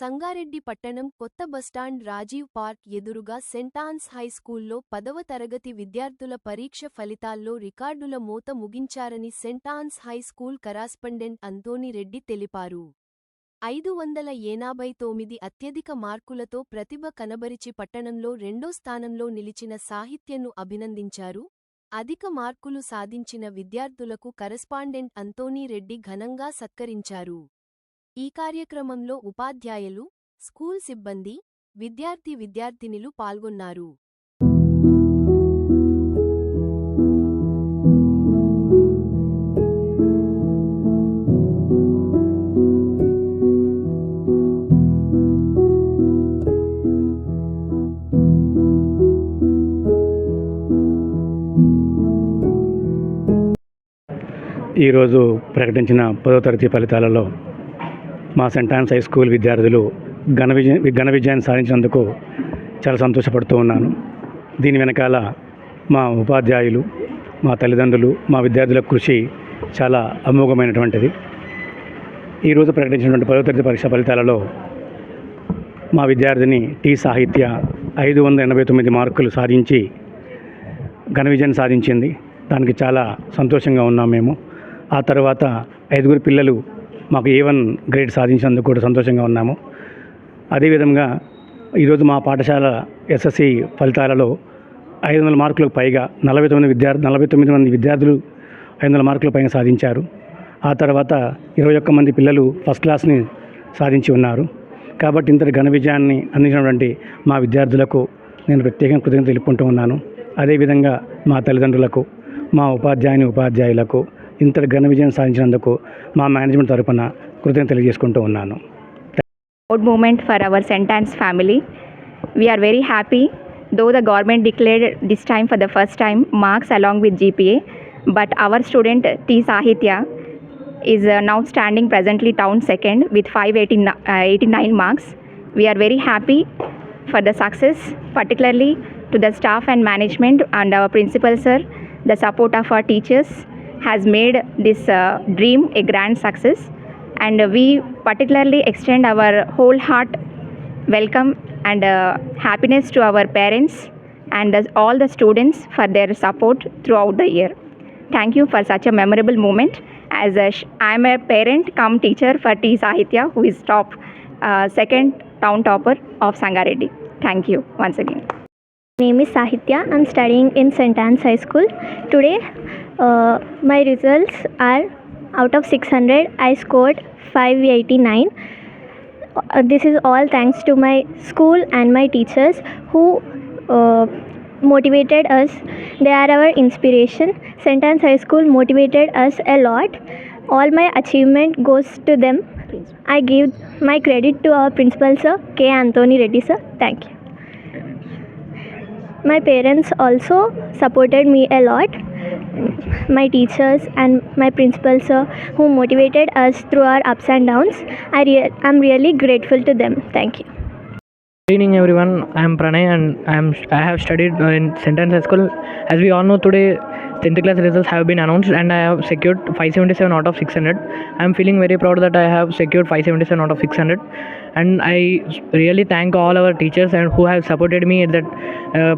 సంగారెడ్డి పట్టణం కొత్త bus stand Rajiv park ఎదురుగా సెంటాన్స్ హైస్కూల్లో పదవ తరగతి విద్యార్థుల పరీక్ష ఫలితాల్లో రికార్డుల మోత ముగించారని సెంటాన్స్ హైస్కూల్ కరాస్పాండెంట్ అంతోని రెడ్డి తెలిపారు. ఐదు వందల ఎనాభై తొమ్మిది అత్యధిక మార్కులతో ప్రతిభ కనబరిచి పట్టణంలో రెండో స్థానంలో నిలిచిన సాహిత్యను అభినందించారు. అధిక మార్కులు సాధించిన విద్యార్థులకు కరస్పాండెంట్ అంతోనీ రెడ్డి ఘనంగా సత్కరించారు. ఈ కార్యక్రమంలో ఉపాధ్యాయులు స్కూల్ సిబ్బంది విద్యార్థి విద్యార్థినిలు పాల్గొన్నారు. ఈరోజు ప్రకటించిన పదో తరగతి ఫలితాలలో మా సెంటాన్స్ హై స్కూల్ విద్యార్థులు ఘన విజయం ఘన విజయాన్ని సాధించినందుకు చాలా సంతోషపడుతూ ఉన్నాను. దీని వెనకాల మా ఉపాధ్యాయులు మా తల్లిదండ్రులు మా విద్యార్థుల కృషి చాలా అమోఘమైనటువంటిది. ఈరోజు ప్రకటించినటువంటి పదో తరగతి పరీక్ష ఫలితాలలో మా విద్యార్థిని టీ సాహిత్య ఐదు వందల ఎనభై తొమ్మిది మార్కులు సాధించి ఘన విజయం సాధించింది. దానికి చాలా సంతోషంగా ఉన్నాం మేము. ఆ తర్వాత ఐదుగురు పిల్లలు మాకు ఏ వన్ గ్రేడ్ సాధించినందుకు కూడా సంతోషంగా ఉన్నాము. అదేవిధంగా ఈరోజు మా పాఠశాల ఎస్ఎస్సి ఫలితాలలో ఐదు వందల మార్కులకు పైగా నలభై తొమ్మిది విద్యార్థి నలభై తొమ్మిది మంది విద్యార్థులు ఐదు వందల మార్కుల పైన సాధించారు. ఆ తర్వాత ఇరవై ఒక్క మంది పిల్లలు ఫస్ట్ క్లాస్ని సాధించి ఉన్నారు. కాబట్టి ఇంతటి ఘన విజయాన్ని అందించినటువంటి మా విద్యార్థులకు నేను ప్రత్యేకంగా కృతజ్ఞత తెలుపుకుంటూ ఉన్నాను. అదేవిధంగా మా తల్లిదండ్రులకు మా ఉపాధ్యాయుని ఉపాధ్యాయులకు ఇంతటి ఘన విజయం సాధించినందుకు మా మేనేజ్మెంట్ తరపున కృతజ్ఞత తెలియజేసుకుంటూ ఉన్నాను. Good moment for our St Ann's family we are very happy though the government declared this time for the first time marks along with GPA but our student T Sahitya is now standing presently town second with five eighty eighty nine marks we are very happy for the success particularly to the staff and management and our principal sir the support of our teachers has made this uh, dream a grand success. And we particularly extend our whole heart welcome and uh, happiness to our parents and the- all the students for their support throughout the year. Thank you for such a memorable moment. As a sh- i am a parent come teacher for t sahitya who is top uh, second town topper of sangareddy. Thank you once again name is Sahitya. I'm studying in St. Anne's High School. Today, uh, my results are out of 600, I scored 589. Uh, this is all thanks to my school and my teachers who uh, motivated us. They are our inspiration. St. Anne's High School motivated us a lot. All my achievement goes to them. I give my credit to our principal sir, K. Anthony Reddy sir. Thank you. My parents also supported me a lot. My teachers and my principal sir, who motivated us through our ups and downs, I rea- I'm really grateful to them. Thank you. Good evening, everyone. I am Pranay, and I am I have studied in Sentence High School. As we all know, today 10th class results have been announced, and I have secured 577 out of 600. I am feeling very proud that I have secured 577 out of 600, and I really thank all our teachers and who have supported me at that uh,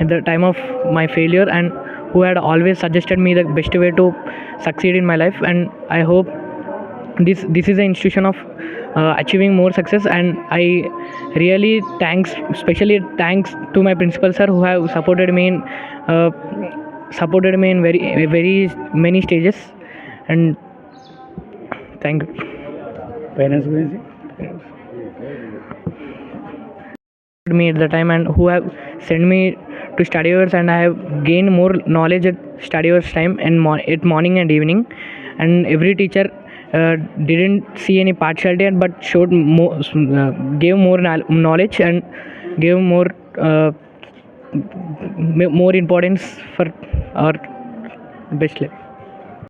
at the time of my failure and who had always suggested me the best way to succeed in my life. And I hope this this is an institution of uh, achieving more success and i really thanks especially thanks to my principal sir who have supported me in uh, supported me in very very many stages. And thank you. Parents me at the time and who have sent me to study hours and I have gained more knowledge at study hours time and mo- at morning and evening. And every teacher uh, didn't see any partiality but showed more uh, gave more knowledge and gave more uh, more importance for और best luck.